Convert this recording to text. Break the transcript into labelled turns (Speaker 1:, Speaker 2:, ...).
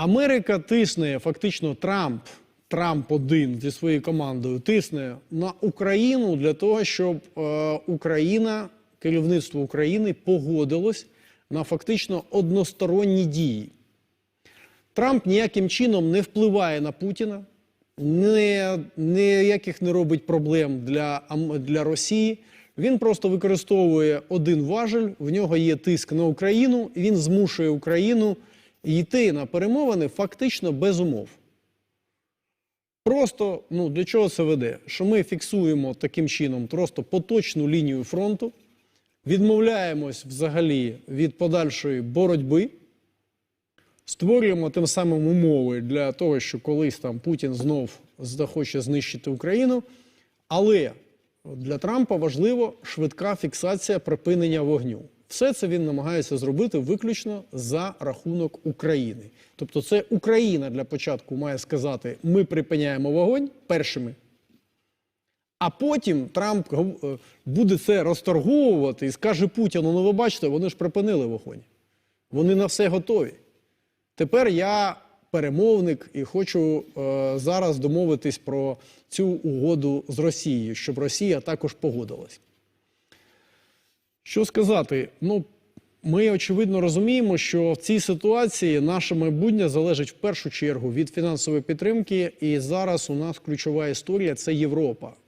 Speaker 1: Америка тисне, фактично Трамп, Трамп один зі своєю командою тисне на Україну для того, щоб е, Україна, керівництво України погодилось на фактично односторонні дії. Трамп ніяким чином не впливає на Путіна, ніяких не робить проблем для, для Росії. Він просто використовує один важель, в нього є тиск на Україну, він змушує Україну йти на перемовини фактично без умов. Просто ну, для чого це веде? Що ми фіксуємо таким чином просто поточну лінію фронту, відмовляємось взагалі від подальшої боротьби, створюємо тим самим умови для того, що колись там Путін знов захоче знищити Україну. Але для Трампа важливо швидка фіксація припинення вогню. Все це він намагається зробити виключно за рахунок України. Тобто, це Україна для початку має сказати: ми припиняємо вогонь першими. А потім Трамп е, буде це розторговувати і скаже Путіну: ну ви бачите, вони ж припинили вогонь. Вони на все готові. Тепер я перемовник і хочу е, зараз домовитись про цю угоду з Росією, щоб Росія також погодилась. Що сказати? Ну, ми очевидно розуміємо, що в цій ситуації наше майбутнє залежить в першу чергу від фінансової підтримки. І зараз у нас ключова історія це Європа.